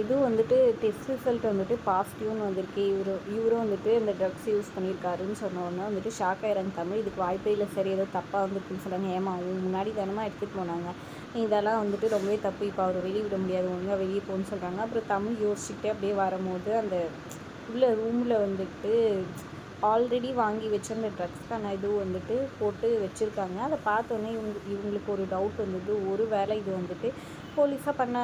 இது வந்துட்டு test result வந்துட்டு பாசிட்டிவ்னு வந்திருக்கு. இவரு இவரும் வந்துட்டு இந்த ட்ரக்ஸ் யூஸ் பண்ணியிருக்காருன்னு சொன்னோன்னே வந்துட்டு ஷாக் ஆயிடுறாங்க தமிழ் இதுக்கு வாய்ப்பே இல்லை. சரி ஏதோ தப்பாக வந்துருக்குன்னு சொன்னாங்க. ஏமா அவங்க முன்னாடி தானமாக எடுத்துகிட்டு போனாங்க. இதெல்லாம் வந்துட்டு ரொம்பவே தப்பு. இப்போ அவர் வெளியே விட முடியாது. ஒழுங்காக வெளியே போகணும்னு சொல்கிறாங்க அப்புறம் தமிழ் யோசிச்சுக்கிட்டே அப்படியே வரும்போது அந்த உள்ள ரூமில் வந்துட்டு ஆல்ரெடி வாங்கி வச்ச அந்த ட்ரக்ஸ்க்கான இது வந்துட்டு போட்டு வச்சுருக்காங்க. அதை பார்த்தோன்னே இவங்க இவங்களுக்கு ஒரு டவுட் வந்தது. ஒரு வேளை இது வந்துட்டு போலீஸாக பண்ண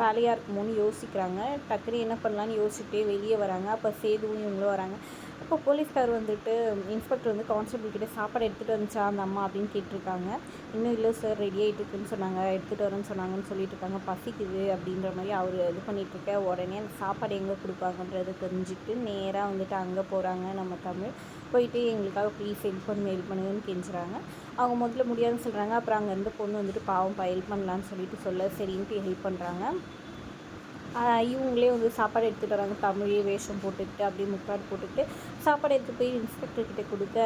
வேலையாக இருக்குமோன்னு யோசிக்கிறாங்க. டக்குனு என்ன பண்ணலான்னு யோசிச்சுட்டே வெளியே வராங்க. அப்போ சேதுவும் இவங்களும் வராங்க. அப்போ போலீஸ்கார் வந்துட்டு இன்ஸ்பெக்டர் வந்து கான்ஸ்டபிள் கிட்டே சாப்பாடு எடுத்துகிட்டு வந்துச்சா அந்த அம்மா அப்படின்னு கேட்டிருக்காங்க. இன்னும் இல்லை சார் ரெடி ஆகிட்டு இருக்குன்னு சொன்னாங்க. எடுத்துகிட்டு வரேன்னு சொன்னாங்கன்னு சொல்லிட்டு இருக்காங்க. பசிக்குது அப்படின்ற மாதிரி அவர் இது பண்ணிகிட்ருக்க உடனே அந்த சாப்பாடு எங்கே கொடுப்பாங்கன்றதை தெரிஞ்சுட்டு நேராக வந்துட்டு அங்கே போகிறாங்க நம்ம தமிழ். போயிட்டு எங்களுக்காக ப்ளீஸ் ஹெல்ப் பண்ணுங்க ஹெல்ப் பண்ணுங்கன்னு கெஞ்சுறாங்க. அவங்க முதல்ல முடியாதுன்னு சொல்கிறாங்க அப்புறம் அங்கேருந்து பொண்ணு வந்துட்டு பாவம் ஹெல்ப் பண்ணலான்னு சொல்லிட்டு சொல்ல சரின்ட்டு ஹெல்ப் பண்ணுறாங்க இவங்களே வந்து சாப்பாடு எடுத்துகிட்டு வராங்க. தமிழே வேஷம் போட்டுக்கிட்டு அப்படியே முக்காடு போட்டுக்கிட்டு சாப்பாடு எடுத்து போய் இன்ஸ்பெக்டர்கிட்ட கொடுக்க.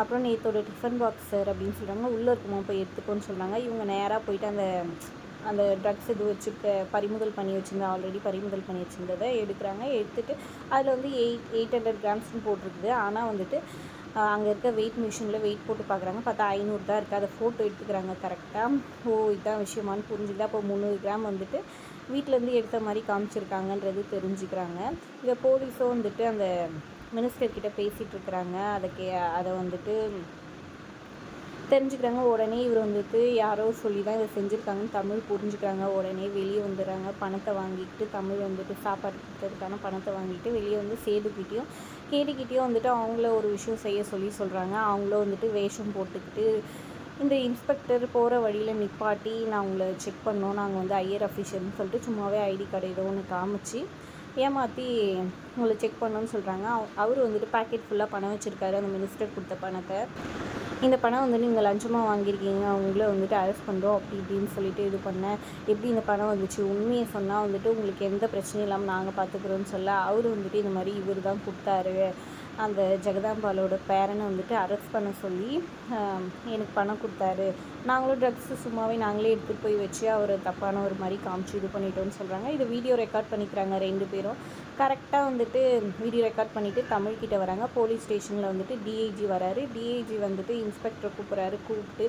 அப்புறம் நேற்றோட டிஃபன் பாக்ஸ் சார் அப்படின்னு சொல்கிறாங்க உள்ளே இருக்குமா போய் எடுத்துக்கோன்னு சொல்கிறாங்க இவங்க நேராக போயிட்டு அந்த அந்த ட்ரக்ஸ் இது வச்சுருக்க பறிமுதல் பண்ணி வச்சுருந்தேன் ஆல்ரெடி பறிமுதல் பண்ணி வச்சுருந்ததை எடுக்கிறாங்க. எடுத்துகிட்டு அதில் வந்து எயிட் எயிட் ஹண்ட்ரட் கிராம்ஸ்னு போட்டிருக்குது. ஆனால் வந்துட்டு அங்கே இருக்க வெயிட் மிஷினில் வெயிட் போட்டு பார்க்குறாங்க பார்த்தா ஐநூறு தான் இருக்குது அதை ஃபோட்டோ எடுத்துக்கிறாங்க கரெக்டாக ஓ இதுதான் விஷயமானு புரிஞ்சுது. அப்போ முந்நூறு கிராம் வந்துட்டு வீட்டிலேருந்து எடுத்த மாதிரி காமிச்சிருக்காங்கன்றது தெரிஞ்சுக்கிறாங்க. இங்கே போலீஸும் வந்துட்டு அந்த மினிஸ்டர்கிட்ட பேசிகிட்டு இருக்கிறாங்க. அதை கே அதை வந்துட்டு தெரிஞ்சுக்கிறாங்க. உடனே இவர் வந்துட்டு யாரோ சொல்லி தான் இதை செஞ்சுருக்காங்கன்னு தமிழ் புரிஞ்சுக்கிறாங்க. உடனே வெளியே வந்துடுறாங்க. பணத்தை வாங்கிட்டு தமிழ் வந்துட்டு சாப்பாடு கொடுத்ததுக்கான பணத்தை வாங்கிட்டு வெளியே வந்து சேதுக்கிட்டேயும் கேட்டுக்கிட்டேயும் வந்துட்டு அவங்கள ஒரு விஷயம் செய்ய சொல்லி சொல்கிறாங்க அவங்களும் வந்துட்டு வேஷம் போட்டுக்கிட்டு இந்த இன்ஸ்பெக்டர் போகிற வழியில் நிப்பாட்டி நான் உங்களை செக் பண்ணோம். நாங்கள் வந்து ஐயர் அஃபிஷியல்னு சொல்லிட்டு சும்மாவே ஐடி கார்டு ஏதோ ஒன்று காமிச்சு ஏமாற்றி உங்களை செக் பண்ணோன்னு சொல்கிறாங்க அவர் வந்துட்டு பேக்கெட் ஃபுல்லாக பணம் வச்சுருக்காரு. அந்த மினிஸ்டர் கொடுத்த பணத்தை. இந்த பணம் வந்து நீங்கள் லஞ்சமாக வாங்கியிருக்கீங்க அவங்கள வந்துட்டு அரெஸ்ட் பண்ணுறோம் அப்படி இப்படின்னு சொல்லிட்டு இது பண்ணேன். எப்படி இந்த பணம் வந்துச்சு? உண்மையை சொன்னால் வந்துட்டு உங்களுக்கு எந்த பிரச்சனையும் இல்லாமல் நாங்கள் பார்த்துக்குறோன்னு சொல்ல அவர் வந்துட்டு இந்த மாதிரி இவர் தான் கொடுத்தாரு. அந்த ஜெகதாம்பாலோட பேரனை வந்துட்டு அரெஸ்ட் பண்ண சொல்லி எனக்கு பணம் கொடுத்தாரு. நாங்களும் ட்ரக்ஸு சும்மாவே நாங்களே எடுத்துகிட்டு போய் வச்சு அவர் தப்பான ஒரு மாதிரி காமிச்சு இது பண்ணிட்டோன்னு சொல்கிறாங்க இது வீடியோ ரெக்கார்ட் பண்ணிக்கிறாங்க ரெண்டு பேரும். கரெக்டாக வந்துட்டு வீடியோ ரெக்கார்ட் பண்ணிவிட்டு தமிழ்கிட்ட வராங்க. போலீஸ் ஸ்டேஷனில் வந்துட்டு டிஐஜி வராரு. டிஐஜி வந்துட்டு இன்ஸ்பெக்டரை கூப்பிட்றாரு கூப்பிட்டு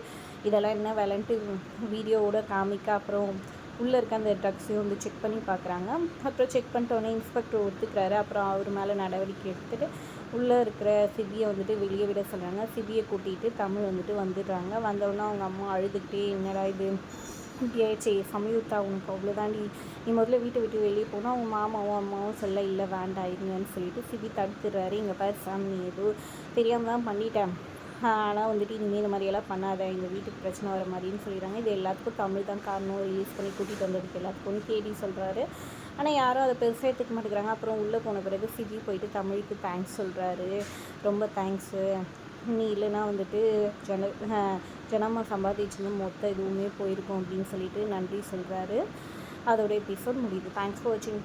இதெல்லாம் என்ன வேலைன்ட்டு வீடியோவோட காமிக்க அப்புறம் உள்ளே இருக்க அந்த ட்ரக்ஸையும் வந்து செக் பண்ணி பார்க்குறாங்க அப்புறம் செக் பண்ணிட்டோன்னே இன்ஸ்பெக்டர் ஒத்துக்கிறாரு. அப்புறம் அவர் மேலே நடவடிக்கை எடுத்துகிட்டு உள்ளே இருக்கிற சிபியை வந்துட்டு வெளியே விட சொல்கிறாங்க. சிபியை கூட்டிகிட்டு தமிழ் வந்துட்டு வந்துடுறாங்க. வந்தவுடனே அவங்க அம்மா அழுதுகிட்டே என்னடா இது? இப்படியாயிடுச்சு சமயுத்தா உனக்கு அவ்வளோதாண்டி? நீ முதல்ல வீட்டை விட்டு வெளியே போனால் அவங்க மாமாவும் அம்மாவும் சொல்ல இல்லை வேண்டாம் இருங்கன்னு சொல்லிட்டு சிபி தடுத்துடுறாரு. இங்கே பேர் சாமி நீ தெரியாமல் தான் பண்ணிட்டேன். ஆனால் வந்துட்டு இனிமேல் இந்த மாதிரியெல்லாம் பண்ணாத. எங்கள் வீட்டுக்கு பிரச்சனை வர மாதிரின்னு சொல்லிடுறாங்க. இது எல்லாத்துக்கும் தமிழ் தான் காரணம். ரிலீஸ் பண்ணி கூட்டிகிட்டு வந்ததுக்கு எல்லாத்துக்கும். தேடி சொல்கிறாரு ஆனால் யாரும் அதை பெருசாக எடுத்துக்க மாட்டேங்கிறாங்க. அப்புறம் உள்ளே போன பிறகு சிஜி போயிட்டு தமிழுக்கு தேங்க்ஸ் சொல்கிறாரு ரொம்ப தேங்க்ஸு நீ இல்லைன்னா வந்துட்டு ஜன ஜனமாக சம்பாதிச்சிருந்து மொத்த இதுவுமே போயிருக்கும் அப்படின்னு சொல்லிட்டு நன்றி சொல்கிறாரு அதோட எபிசோட் முடியுது. தேங்க்ஸ் ஃபார் வாட்சிங்